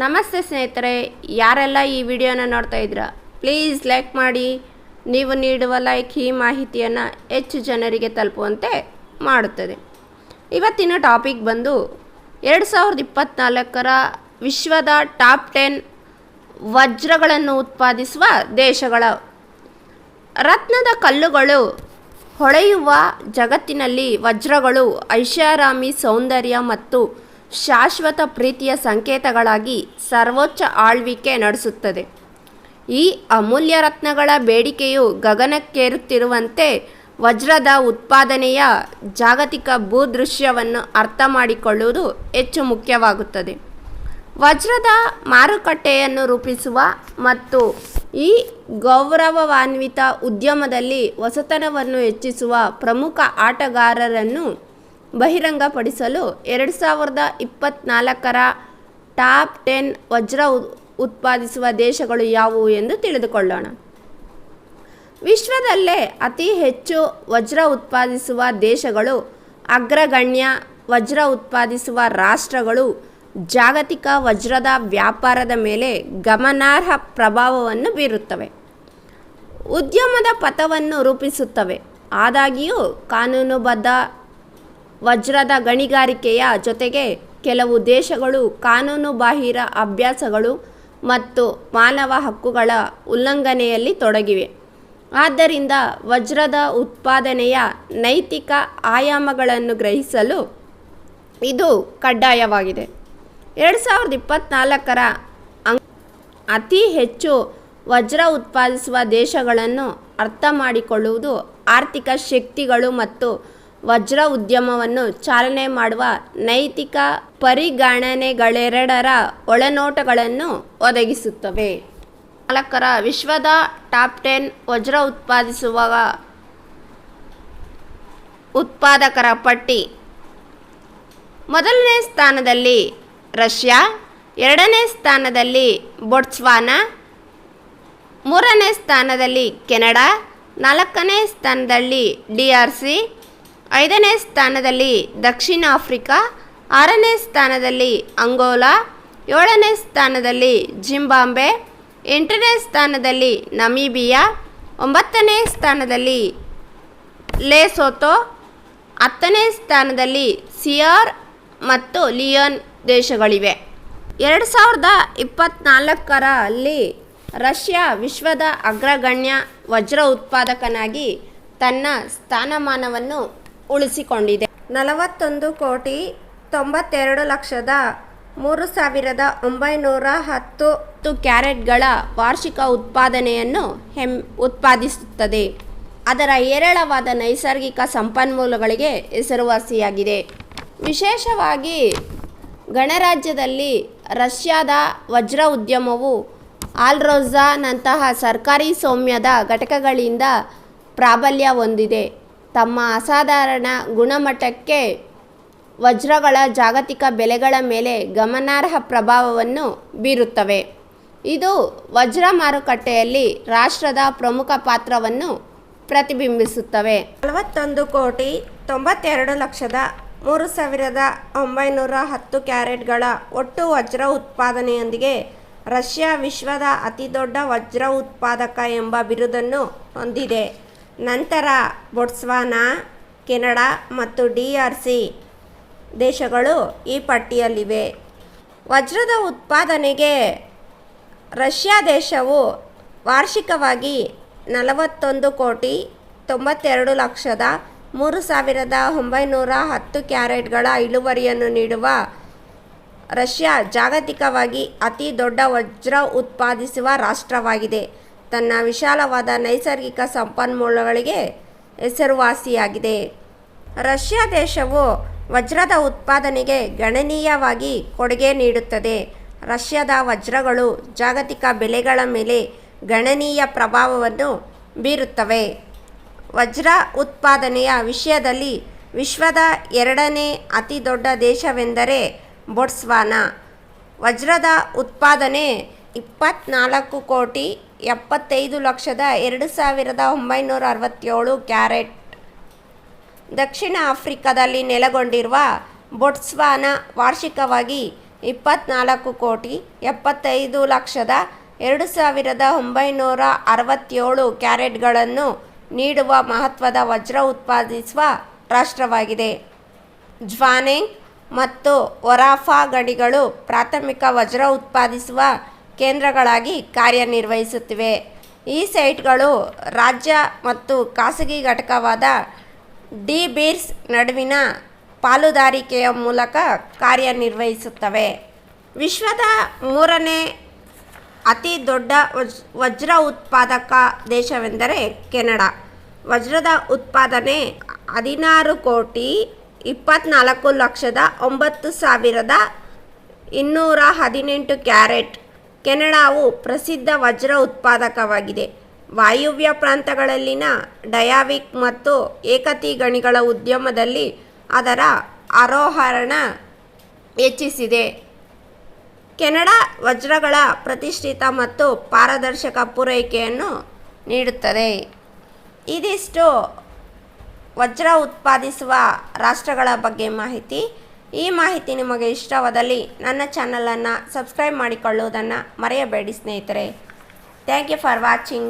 ನಮಸ್ತೆ ಸ್ನೇಹಿತರೆ, ಯಾರೆಲ್ಲ ಈ ವಿಡಿಯೋನ ನೋಡ್ತಾ ಇದ್ದೀರಾ ಪ್ಲೀಸ್ ಲೈಕ್ ಮಾಡಿ. ನೀವು ನೀಡುವ ಲೈಕ್ ಈ ಮಾಹಿತಿಯನ್ನು ಹೆಚ್ಚು ಜನರಿಗೆ ತಲುಪುವಂತೆ ಮಾಡುತ್ತದೆ. ಇವತ್ತಿನ ಟಾಪಿಕ್ ಬಂದು ಎರಡು ಸಾವಿರದ ಇಪ್ಪತ್ತ್ನಾಲ್ಕರ ವಿಶ್ವದ ಟಾಪ್ ಟೆನ್ ವಜ್ರಗಳನ್ನು ಉತ್ಪಾದಿಸುವ ದೇಶಗಳ ರತ್ನದ ಕಲ್ಲುಗಳು ಹೊಳೆಯುವ ಜಗತ್ತಿನಲ್ಲಿ ವಜ್ರಗಳು ಐಷಾರಾಮಿ ಸೌಂದರ್ಯ ಮತ್ತು ಶಾಶ್ವತ ಪ್ರೀತಿಯ ಸಂಕೇತಗಳಾಗಿ ಸರ್ವೋಚ್ಚ ಆಳ್ವಿಕೆ ನಡೆಸುತ್ತದೆ. ಈ ಅಮೂಲ್ಯ ರತ್ನಗಳ ಬೇಡಿಕೆಯು ಗಗನಕ್ಕೇರುತ್ತಿರುವಂತೆ ವಜ್ರದ ಉತ್ಪಾದನೆಯ ಜಾಗತಿಕ ಭೂದೃಶ್ಯವನ್ನು ಅರ್ಥ ಮಾಡಿಕೊಳ್ಳುವುದು ಹೆಚ್ಚು ಮುಖ್ಯವಾಗುತ್ತದೆ. ವಜ್ರದ ಮಾರುಕಟ್ಟೆಯನ್ನು ರೂಪಿಸುವ ಮತ್ತು ಈ ಗೌರವಾನ್ವಿತ ಉದ್ಯಮದಲ್ಲಿ ಹೊಸತನವನ್ನು ಹೆಚ್ಚಿಸುವ ಪ್ರಮುಖ ಆಟಗಾರರನ್ನು ಬಹಿರಂಗಪಡಿಸಲು ಎರಡು ಸಾವಿರದ ಇಪ್ಪತ್ತ್ನಾಲ್ಕರ ಟಾಪ್ ಟೆನ್ ವಜ್ರ ಉತ್ಪಾದಿಸುವ ದೇಶಗಳು ಯಾವುವು ಎಂದು ತಿಳಿದುಕೊಳ್ಳೋಣ. ವಿಶ್ವದಲ್ಲೇ ಅತಿ ಹೆಚ್ಚು ವಜ್ರ ಉತ್ಪಾದಿಸುವ ದೇಶಗಳು ಅಗ್ರಗಣ್ಯ ವಜ್ರ ಉತ್ಪಾದಿಸುವ ರಾಷ್ಟ್ರಗಳು ಜಾಗತಿಕ ವಜ್ರದ ವ್ಯಾಪಾರದ ಮೇಲೆ ಗಮನಾರ್ಹ ಪ್ರಭಾವವನ್ನು ಬೀರುತ್ತವೆ. ಉದ್ಯಮದ ಪಥವನ್ನು ರೂಪಿಸುತ್ತವೆ. ಆದಾಗ್ಯೂ ಕಾನೂನುಬದ್ಧ ವಜ್ರದ ಗಣಿಗಾರಿಕೆಯ ಜೊತೆಗೆ ಕೆಲವು ದೇಶಗಳು ಕಾನೂನುಬಾಹಿರ ಅಭ್ಯಾಸಗಳು ಮತ್ತು ಮಾನವ ಹಕ್ಕುಗಳ ಉಲ್ಲಂಘನೆಯಲ್ಲಿ ತೊಡಗಿವೆ. ಆದ್ದರಿಂದ ವಜ್ರದ ಉತ್ಪಾದನೆಯ ನೈತಿಕ ಆಯಾಮಗಳನ್ನು ಗ್ರಹಿಸಲು ಇದು ಕಡ್ಡಾಯವಾಗಿದೆ. ಎರಡು ಸಾವಿರದ ಇಪ್ಪತ್ತ್ನಾಲ್ಕರ ಅತಿ ಹೆಚ್ಚು ವಜ್ರ ಉತ್ಪಾದಿಸುವ ದೇಶಗಳನ್ನು ಅರ್ಥ ಮಾಡಿಕೊಳ್ಳುವುದು ಆರ್ಥಿಕ ಶಕ್ತಿಗಳು ಮತ್ತು ವಜ್ರ ಉದ್ಯಮವನ್ನು ಚಾಲನೆ ಮಾಡುವ ನೈತಿಕ ಪರಿಗಣನೆಗಳೆರಡರ ಒಳನೋಟಗಳನ್ನು ಒದಗಿಸುತ್ತವೆ. ನಾಲ್ಕರ ವಿಶ್ವದ ಟಾಪ್ ಟೆನ್ ವಜ್ರ ಉತ್ಪಾದಿಸುವ ಉತ್ಪಾದಕರ ಪಟ್ಟಿ. ಮೊದಲನೇ ಸ್ಥಾನದಲ್ಲಿ ರಷ್ಯಾ, ಎರಡನೇ ಸ್ಥಾನದಲ್ಲಿ ಬೊಟ್ಸ್ವಾನಾ, ಮೂರನೇ ಸ್ಥಾನದಲ್ಲಿ ಕೆನಡಾ, ನಾಲ್ಕನೇ ಸ್ಥಾನದಲ್ಲಿ ಡಿ ಆರ್ ಸಿ ಐದನೇ ಸ್ಥಾನದಲ್ಲಿ ದಕ್ಷಿಣ ಆಫ್ರಿಕಾ, ಆರನೇ ಸ್ಥಾನದಲ್ಲಿ ಅಂಗೋಲಾ, ಏಳನೇ ಸ್ಥಾನದಲ್ಲಿ ಜಿಂಬಾಂಬೆ, ಎಂಟನೇ ಸ್ಥಾನದಲ್ಲಿ ನಮೀಬಿಯಾ, ಒಂಬತ್ತನೇ ಸ್ಥಾನದಲ್ಲಿ ಲೇಸೋತೋ, ಹತ್ತನೇ ಸ್ಥಾನದಲ್ಲಿ ಸಿಯಾರ್ ಮತ್ತು ಲಿಯೋನ್ ದೇಶಗಳಿವೆ. ಎರಡು ಸಾವಿರದ ಇಪ್ಪತ್ತ್ನಾಲ್ಕರಲ್ಲಿ ರಷ್ಯಾ ವಿಶ್ವದ ಅಗ್ರಗಣ್ಯ ವಜ್ರ ಉತ್ಪಾದಕನಾಗಿ ತನ್ನ ಸ್ಥಾನಮಾನವನ್ನು ಉಳಿಸಿಕೊಂಡಿದೆ. ನಲವತ್ತೊಂದು ಕೋಟಿ ತೊಂಬತ್ತೆರಡು ಲಕ್ಷದ ಮೂರು ಸಾವಿರದ ಒಂಬೈನೂರ ಹತ್ತು ಕ್ಯಾರೆಟ್ಗಳ ವಾರ್ಷಿಕ ಉತ್ಪಾದನೆಯನ್ನು ಹೆಮ್ ಉತ್ಪಾದಿಸುತ್ತದೆ. ಅದರ ಹೇರಳವಾದ ನೈಸರ್ಗಿಕ ಸಂಪನ್ಮೂಲಗಳಿಗೆ ಹೆಸರುವಾಸಿಯಾಗಿದೆ. ವಿಶೇಷವಾಗಿ ಗಣರಾಜ್ಯದಲ್ಲಿ ರಷ್ಯಾದ ವಜ್ರ ಉದ್ಯಮವು ಆಲ್ರೋಝಾನಂತಹ ಸರ್ಕಾರಿ ಸೌಮ್ಯದ ಘಟಕಗಳಿಂದ ಪ್ರಾಬಲ್ಯ ಹೊಂದಿದೆ. ತಮ್ಮ ಅಸಾಧಾರಣ ಗುಣಮಟ್ಟಕ್ಕೆ ವಜ್ರಗಳ ಜಾಗತಿಕ ಬೆಲೆಗಳ ಮೇಲೆ ಗಮನಾರ್ಹ ಪ್ರಭಾವವನ್ನು ಬೀರುತ್ತವೆ. ಇದು ವಜ್ರ ಮಾರುಕಟ್ಟೆಯಲ್ಲಿ ರಾಷ್ಟ್ರದ ಪ್ರಮುಖ ಪಾತ್ರವನ್ನು ಪ್ರತಿಬಿಂಬಿಸುತ್ತವೆ. ನಲವತ್ತೊಂದು ಕೋಟಿ ತೊಂಬತ್ತೆರಡು ಲಕ್ಷದ ಮೂರು ಸಾವಿರದ ಒಂಬೈನೂರ ಹತ್ತು ಕ್ಯಾರೆಟ್ಗಳ ಒಟ್ಟು ವಜ್ರ ಉತ್ಪಾದನೆಯೊಂದಿಗೆ ರಷ್ಯಾ ವಿಶ್ವದ ಅತಿದೊಡ್ಡ ವಜ್ರ ಉತ್ಪಾದಕ ಎಂಬ ಬಿರುದನ್ನು ಹೊಂದಿದೆ. ನಂತರ ಬೊಟ್ಸ್ವಾನಾ, ಕೆನಡಾ ಮತ್ತು ಡಿ ಆರ್ ಸಿ ದೇಶಗಳು ಈ ಪಟ್ಟಿಯಲ್ಲಿವೆ. ವಜ್ರದ ಉತ್ಪಾದನೆಗೆ ರಷ್ಯಾ ದೇಶವು ವಾರ್ಷಿಕವಾಗಿ ನಲವತ್ತೊಂದು ಕೋಟಿ ತೊಂಬತ್ತೆರಡು ಲಕ್ಷದ ಮೂರು ಸಾವಿರದ ಒಂಬೈನೂರ ಹತ್ತು ಕ್ಯಾರೆಟ್ಗಳ ಇಳುವರಿಯನ್ನು ನೀಡುವ ರಷ್ಯಾ ಜಾಗತಿಕವಾಗಿ ಅತಿ ದೊಡ್ಡ ವಜ್ರ ಉತ್ಪಾದಿಸುವ ರಾಷ್ಟ್ರವಾಗಿದೆ. ತನ್ನ ವಿಶಾಲವಾದ ನೈಸರ್ಗಿಕ ಸಂಪನ್ಮೂಲಗಳಿಗೆ ಹೆಸರುವಾಸಿಯಾಗಿದೆ. ರಷ್ಯಾ ದೇಶವು ವಜ್ರದ ಉತ್ಪಾದನೆಗೆ ಗಣನೀಯವಾಗಿ ಕೊಡುಗೆ ನೀಡುತ್ತದೆ. ರಷ್ಯಾದ ವಜ್ರಗಳು ಜಾಗತಿಕ ಬೆಲೆಗಳ ಮೇಲೆ ಗಣನೀಯ ಪ್ರಭಾವವನ್ನು ಬೀರುತ್ತವೆ. ವಜ್ರ ಉತ್ಪಾದನೆಯ ವಿಷಯದಲ್ಲಿ ವಿಶ್ವದ ಎರಡನೇ ಅತಿ ದೊಡ್ಡ ದೇಶವೆಂದರೆ ಬೊಟ್ಸ್ವಾನಾ. ವಜ್ರದ ಉತ್ಪಾದನೆ ಇಪ್ಪತ್ನಾಲ್ಕು ಕೋಟಿ ಎಪ್ಪತ್ತೈದು ಲಕ್ಷದ ಎರಡು ಸಾವಿರದ ಒಂಬೈನೂರ ಅರವತ್ತೇಳು ಕ್ಯಾರೆಟ್. ದಕ್ಷಿಣ ಆಫ್ರಿಕಾದಲ್ಲಿ ನೆಲೆಗೊಂಡಿರುವ ಬೊಟ್ಸ್ವಾನ ವಾರ್ಷಿಕವಾಗಿ ಇಪ್ಪತ್ತ್ನಾಲ್ಕು ಕೋಟಿ ಎಪ್ಪತ್ತೈದು ಲಕ್ಷದ ಎರಡು ಸಾವಿರದ ಒಂಬೈನೂರ ಅರವತ್ತೇಳು ಕ್ಯಾರೆಟ್ಗಳನ್ನು ನೀಡುವ ಮಹತ್ವದ ವಜ್ರ ಉತ್ಪಾದಿಸುವ ರಾಷ್ಟ್ರವಾಗಿದೆ. ಜ್ವಾನೆ ಮತ್ತು ಒರಾಫಾ ಗಡಿಗಳು ಪ್ರಾಥಮಿಕ ವಜ್ರ ಉತ್ಪಾದಿಸುವ ಕೇಂದ್ರಗಳಾಗಿ ಕಾರ್ಯನಿರ್ವಹಿಸುತ್ತಿವೆ. ಈ ಸೈಟ್ಗಳು ರಾಜ್ಯ ಮತ್ತು ಖಾಸಗಿ ಘಟಕವಾದ ಡಿ ಬೀರ್ಸ್ ನಡುವಿನ ಪಾಲುದಾರಿಕೆಯ ಮೂಲಕ ಕಾರ್ಯನಿರ್ವಹಿಸುತ್ತವೆ. ವಿಶ್ವದ ಮೂರನೇ ಅತಿ ದೊಡ್ಡ ವಜ್, ವಜ್ರ ಉತ್ಪಾದಕ ದೇಶವೆಂದರೆ ಕೆನಡಾ. ವಜ್ರದ ಉತ್ಪಾದನೆ ಹದಿನಾರು ಕೋಟಿ ಇಪ್ಪತ್ತ್ನಾಲ್ಕು ಲಕ್ಷದ ಒಂಬತ್ತು ಸಾವಿರದ ಇನ್ನೂರ ಹದಿನೆಂಟು ಕ್ಯಾರೆಟ್ ಕೆನಡಾವು ಪ್ರಸಿದ್ಧ ವಜ್ರ ಉತ್ಪಾದಕವಾಗಿದೆ. ವಾಯುವ್ಯ ಪ್ರಾಂತಗಳಲ್ಲಿನ ಡಯಾವಿಕ್ ಮತ್ತು ಏಕತಿ ಗಣಿಗಳ ಉದ್ಯಮದಲ್ಲಿ ಅದರ ಆರೋಹರಣ ಹೆಚ್ಚಿಸಿದೆ. ಕೆನಡಾ ವಜ್ರಗಳ ಪ್ರತಿಷ್ಠಿತ ಮತ್ತು ಪಾರದರ್ಶಕ ಪೂರೈಕೆಯನ್ನು ನೀಡುತ್ತದೆ. ಇದಿಷ್ಟು ವಜ್ರ ಉತ್ಪಾದಿಸುವ ರಾಷ್ಟ್ರಗಳ ಬಗ್ಗೆ ಮಾಹಿತಿ. ಈ ಮಾಹಿತಿ ನಿಮಗೆ ಇಷ್ಟವಾದಲ್ಲಿ ನನ್ನ ಚಾನಲನ್ನು ಸಬ್ಸ್ಕ್ರೈಬ್ ಮಾಡಿಕೊಳ್ಳುವುದನ್ನು ಮರೆಯಬೇಡಿ ಸ್ನೇಹಿತರೆ. Thank you for watching